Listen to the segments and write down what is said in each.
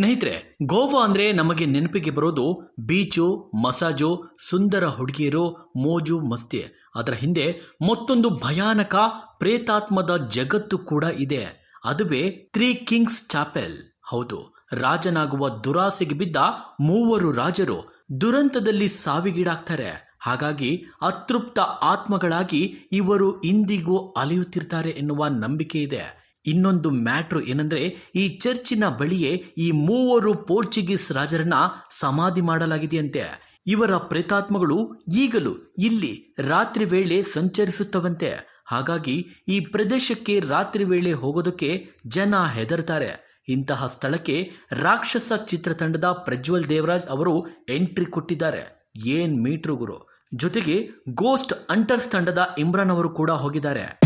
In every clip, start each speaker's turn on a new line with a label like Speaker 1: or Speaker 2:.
Speaker 1: ಸ್ನೇಹಿತರೆ, ಗೋವಾ ಅಂದ್ರೆ ನಮಗೆ ನೆನಪಿಗೆ ಬರೋದು ಬೀಚು, ಮಸಾಜು, ಸುಂದರ ಹುಡುಗಿಯರು ಮೋಜು, ಮಸ್ತಿ. ಅದರ ಹಿಂದೆ ಮತ್ತೊಂದು ಭಯಾನಕ ಪ್ರೇತಾತ್ಮದ ಜಗತ್ತು ಕೂಡ ಇದೆ. ಅದುವೇ ತ್ರೀ ಕಿಂಗ್ಸ್ ಚಾಪೆಲ್. ಹೌದು, ರಾಜನಾಗುವ ದುರಾಸೆಗೆ ಬಿದ್ದ ಮೂವರು ರಾಜರು ದುರಂತದಲ್ಲಿ ಸಾವಿಗೀಡಾಗ್ತಾರೆ. ಹಾಗಾಗಿ ಅತೃಪ್ತ ಆತ್ಮಗಳಾಗಿ ಇವರು ಇಂದಿಗೂ ಅಲೆಯುತ್ತಿರ್ತಾರೆ ಎನ್ನುವ ನಂಬಿಕೆ ಇದೆ. ಇನ್ನೊಂದು ಮ್ಯಾಟ್ರು ಏನಂದ್ರೆ, ಈ ಚರ್ಚಿನ ಬಳಿಯೇ ಈ ಮೂವರು ಪೋರ್ಚುಗೀಸ್ ರಾಜರನ್ನ ಸಮಾಧಿ ಮಾಡಲಾಗಿದೆಯಂತೆ. ಇವರ ಪ್ರೇತಾತ್ಮಗಳು ಈಗಲೂ ಇಲ್ಲಿ ರಾತ್ರಿ ವೇಳೆ ಸಂಚರಿಸುತ್ತವಂತೆ. ಹಾಗಾಗಿ ಈ ಪ್ರದೇಶಕ್ಕೆ ರಾತ್ರಿ ವೇಳೆ ಹೋಗೋದಕ್ಕೆ ಜನ ಹೆದರ್ತಾರೆ. ಇಂತಹ ಸ್ಥಳಕ್ಕೆ ರಾಕ್ಷಸ ಚಿತ್ರತಂಡದ ಪ್ರಜ್ವಲ್ ದೇವರಾಜ್ ಅವರು ಎಂಟ್ರಿ ಕೊಟ್ಟಿದ್ದಾರೆ. ಏನ್ ಮೀಟ್ರು ಗುರು? ಜೊತೆಗೆ ಗೋಸ್ಟ್ ಅಂಟರ್ಸ್ ತಂಡದ ಇಮ್ರಾನ್ ಅವರು ಕೂಡ ಹೋಗಿದ್ದಾರೆ.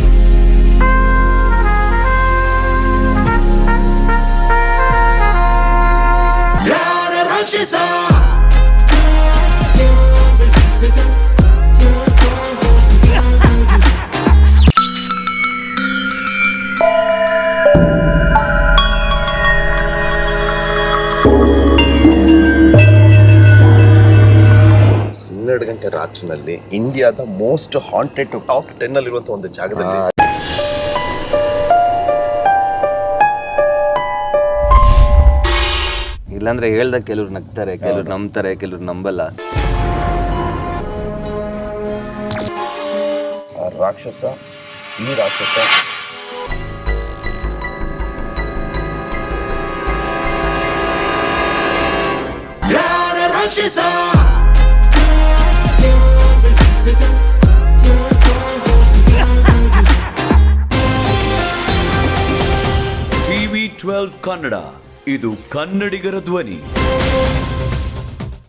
Speaker 2: ಹನ್ನೆರಡು ಗಂಟೆ ರಾತ್ರಿನಲ್ಲಿ ಇಂಡಿಯಾದ ಮೋಸ್ಟ್ ಹಾಂಟೆಡ್ ಟಾಪ್ ಟೆನ್ ಅಲ್ಲಿ ಇರುವಂತ ಒಂದು ಜಾಗದಲ್ಲಿ
Speaker 3: ಇಲ್ಲಾಂದ್ರೆ ಹೇಳ್ದಾಗ ಕೆಲವ್ರು ನಗ್ತಾರೆ ಕೆಲವ್ರು ನಂಬ್ತಾರೆ ಕೆಲವ್ರು ನಂಬಲ್ಲ.
Speaker 2: ಆ ರಾಕ್ಷಸ ಈ ರಾಕ್ಷಸ?
Speaker 4: TV twelve Kannada. ಇದು ಕನ್ನಡಿಗರ ಧ್ವನಿ.